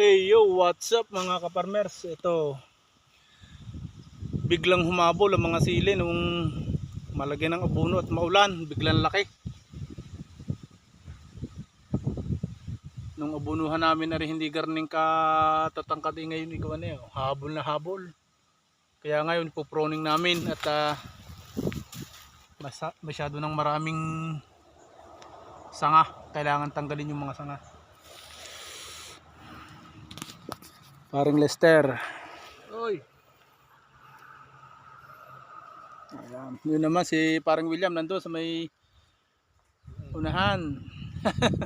Hey yo, what's up mga kaparmers? Ito, biglang humabol ang mga sili nung malagyan ng abono at maulan, biglang laki. Nung abunuhan namin na rin hindi garning katatangkad eh, ngayon ikaw ano yun, habol na habol. Kaya ngayon puproning namin at masa- masyado ng maraming sanga. Kailangan tanggalin yung mga sanga. Paring Lester. Oy. Ayan. Yun naman si paring William nando sa may unahan.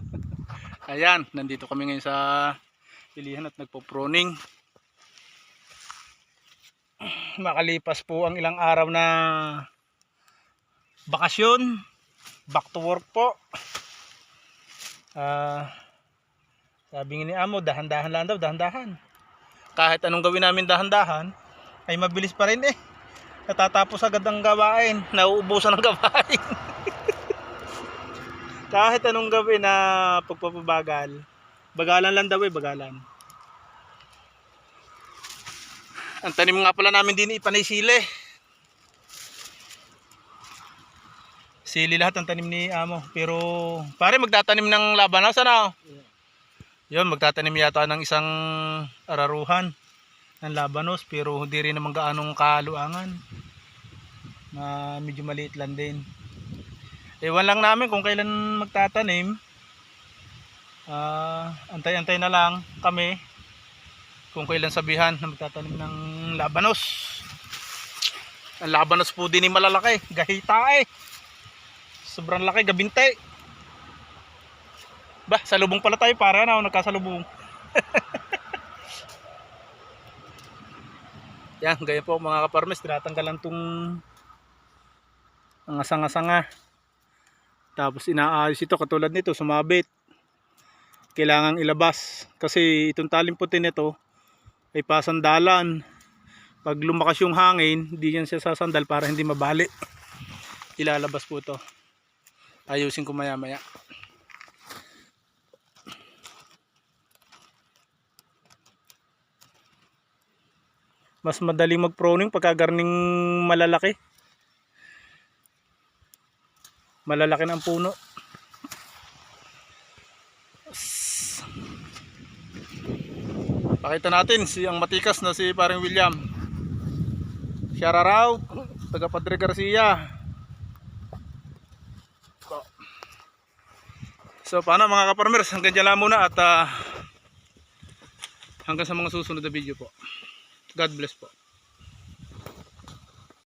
Ayan, nandito kami ngayon sa pilihan at nagpo-proning. Makalipas po ang ilang araw na bakasyon. Back to work po. Ah, sabi nga ni Amo, dahan-dahan lang daw, dahan-dahan kahit anong gawin namin dahan-dahan ay mabilis pa rin eh. Natatapos agad ang gawain. Nauubusan ang gawain. Kahit anong gawin na pagpapabagal bagalan lang daw eh bagalan. Ang tanim nga pala namin din ipanay sili sili lahat ang tanim ni amo. Pero pare magtatanim ng labanos ano yun, magtatanim yata ng isang araruhan ng labanos pero hindi rin naman gaanong kaluangan. Na medyo maliit lang din. Ewan lang namin kung kailan magtatanim. Ah, antay-antay na lang kami kung kailan sabihan na magtatanim ng labanos. Ang labanos po din ay malalaki, gahita eh. Sobrang laki, gabinte. Ba, sa lubong pala tayo para na nagkasalubong. Yan, gaya po mga kaparmes, tinatanggalan tong mga sanga-sanga. Tapos inaayos ito katulad nito, sumabit. Kailangang ilabas kasi itong talim puti nito ay pasandalan. Pag lumakas yung hangin, hindi yan siya sasandal para hindi mabali. Ilalabas po ito. Ayusin ko maya mas madaling mag-proning pagka garning malalaki. Malalaki ng puno. Pakita natin si ang matikas na si paring William. Siya raw, taga Padre Garcia. So paano mga kaparmers, hanggang dyan lang muna at ah, hanggang sa mga susunod na video po. God bless po.